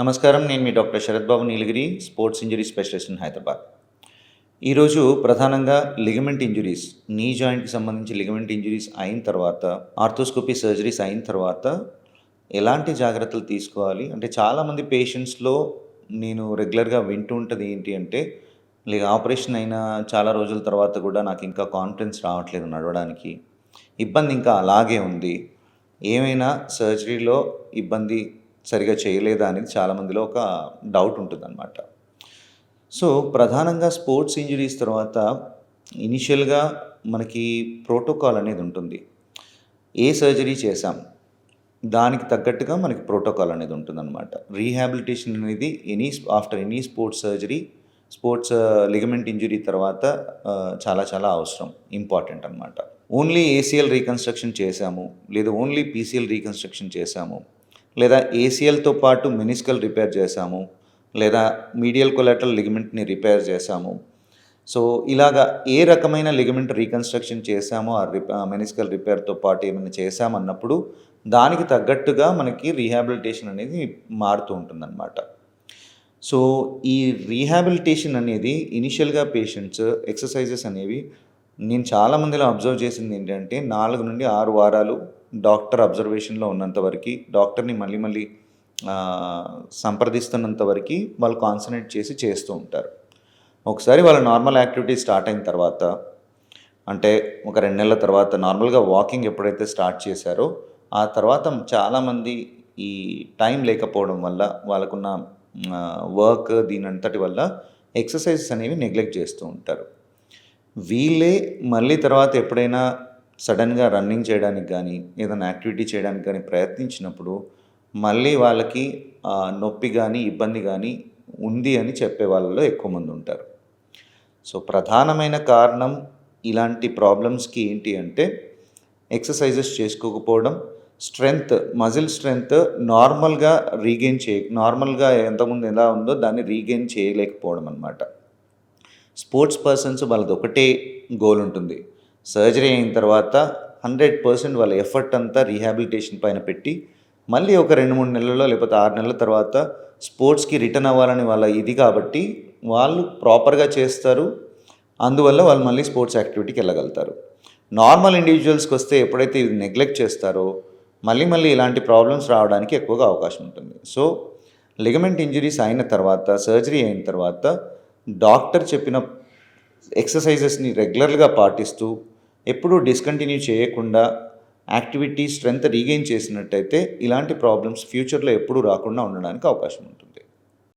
నమస్కారం నేను మీ doctor Sarath Babu Neelagiri sports injury specialist in Hyderabad. ఈరోజు ప్రధానంగా లిగమెంట్ ఇంజురీస్ నీ జాయింట్కి సంబంధించి లిగమెంట్ ఇంజురీస్ అయిన తర్వాత ఆర్థోస్కోపీ సర్జరీస్ అయిన తర్వాత ఎలాంటి జాగ్రత్తలు తీసుకోవాలి? అంటే చాలామంది పేషెంట్స్లో నేను రెగ్యులర్గా వింటూ ఉంటుంది ఏంటి అంటే లేక ఆపరేషన్ అయిన చాలా రోజుల తర్వాత కూడా నాకు ఇంకా కాన్ఫిడెన్స్ రావట్లేదు నడవడానికి. ఇబ్బంది ఇంకా అలాగే ఉంది. ఏమైనా సర్జరీలో ఇబ్బంది సరిగా చేయలేదా అనేది చాలామందిలో ఒక డౌట్ ఉంటుందన్నమాట. సో ప్రధానంగా స్పోర్ట్స్ ఇంజరీస్ తర్వాత ఇనిషియల్గా మనకి ప్రోటోకాల్ అనేది ఉంటుంది. ఏ సర్జరీ చేశాం? దానికి తగ్గట్టుగా మనకి ప్రోటోకాల్ అనేది ఉంటుందన్నమాట. రీహాబిలిటేషన్ అనేది any after any sports surgery sports ligament injury తర్వాత uh, చాలా చాలా అవసరం ఇంపార్టెంట్ అనమాట ఓన్లీ ఏసీఎల్ రీకన్స్ట్రక్షన్ చేశాము లేదా ఓన్లీ పీసీఎల్ రీకన్స్ట్రక్షన్ చేశాము. లేదా ఏసీఎల్తో పాటు మినిస్కల్ రిపేర్ చేశాము లేదా మీడియల్ కొలాటరల్ లిగమెంట్ని రిపేర్ చేశాము. సో ఇలాగా ఏ రకమైన లిగమెంట్ రీకన్స్ట్రక్షన్ చేశామో ఆ రిప మెనిస్కల్ రిపేర్తో పాటు ఏమైనా చేశామన్నప్పుడు దానికి తగ్గట్టుగా మనకి రీహాబిలిటేషన్ అనేది మారుతూ ఉంటుందన్నమాట. సో ఈ రీహాబిలిటేషన్ అనేది ఇనిషియల్గా పేషెంట్స్ ఎక్సర్సైజెస్ అనేవి నేను చాలా మందిలో అబ్జర్వ్ చేసింది ఏంటంటే నాలుగు నుండి ఆరు వారాలు డాక్టర్ అబ్జర్వేషన్లో ఉన్నంత వరకు డాక్టర్ని మళ్ళీ మళ్ళీ సంప్రదిస్తున్నంత వరకు వాళ్ళు కాన్సన్ట్రేట్ చేసి చేస్తూ ఉంటారు. ఒకసారి వాళ్ళ నార్మల్ యాక్టివిటీ స్టార్ట్ అయిన తర్వాత అంటే ఒక రెండు నెలల తర్వాత నార్మల్గా వాకింగ్ ఎప్పుడైతే స్టార్ట్ చేశారో ఆ తర్వాత చాలామంది ఈ టైం లేకపోవడం వల్ల వాళ్ళకున్న వర్క్ దీని అంతటి వల్ల ఎక్సర్సైజెస్ అనేవి నెగ్లెక్ట్ చేస్తూ ఉంటారు. వీళ్ళే మళ్ళీ తర్వాత ఎప్పుడైనా సడన్గా రన్నింగ్ చేయడానికి కానీ ఏదైనా యాక్టివిటీ చేయడానికి కానీ ప్రయత్నించినప్పుడు మళ్ళీ వాళ్ళకి నొప్పి కానీ ఇబ్బంది కానీ ఉంది అని చెప్పే వాళ్ళలో ఎక్కువ మంది ఉంటారు. సో ప్రధానమైన కారణం ఇలాంటి ప్రాబ్లమ్స్కి ఏంటి అంటే ఎక్సర్సైజెస్ చేసుకోకపోవడం స్ట్రెంగ్త్ మజిల్ స్ట్రెంగ్త్ నార్మల్గా రీగెయిన్ చే నార్మల్గా ఎంతకుముందు ఎలా ఉందో దాన్ని రీగెయిన్ చేయలేకపోవడం అనమాట స్పోర్ట్స్ పర్సన్స్ వాళ్ళది ఒకటే గోల్ ఉంటుంది. సర్జరీ అయిన తర్వాత హండ్రెడ్ పర్సెంట్ వాళ్ళ ఎఫర్ట్ అంతా రీహాబిలిటేషన్ పైన పెట్టి మళ్ళీ ఒక రెండు మూడు నెలల్లో లేకపోతే ఆరు నెలల తర్వాత స్పోర్ట్స్కి రిటర్న్ అవ్వాలని వాళ్ళ ఇది కాబట్టి వాళ్ళు ప్రాపర్గా చేస్తారు. అందువల్ల వాళ్ళు మళ్ళీ స్పోర్ట్స్ యాక్టివిటీకి వెళ్ళగలుగుతారు. నార్మల్ ఇండివిజువల్స్కి వస్తే ఎప్పుడైతే ఇది నెగ్లెక్ట్ చేస్తారో మళ్ళీ మళ్ళీ ఇలాంటి ప్రాబ్లమ్స్ రావడానికి ఎక్కువగా అవకాశం ఉంటుంది. సో లిగమెంట్ ఇంజరీస్ అయిన తర్వాత సర్జరీ అయిన తర్వాత డాక్టర్ చెప్పిన ఎక్సర్సైజెస్ని రెగ్యులర్గా పాటిస్తూ ఎప్పుడూ డిస్కంటిన్యూ చేయకుండా యాక్టివిటీ స్ట్రెంగ్త్ రీగెయిన్ చేసినట్టయితే ఇలాంటి ప్రాబ్లమ్స్ ఫ్యూచర్లో ఎప్పుడూ రాకుండా ఉండడానికి అవకాశం ఉంటుంది.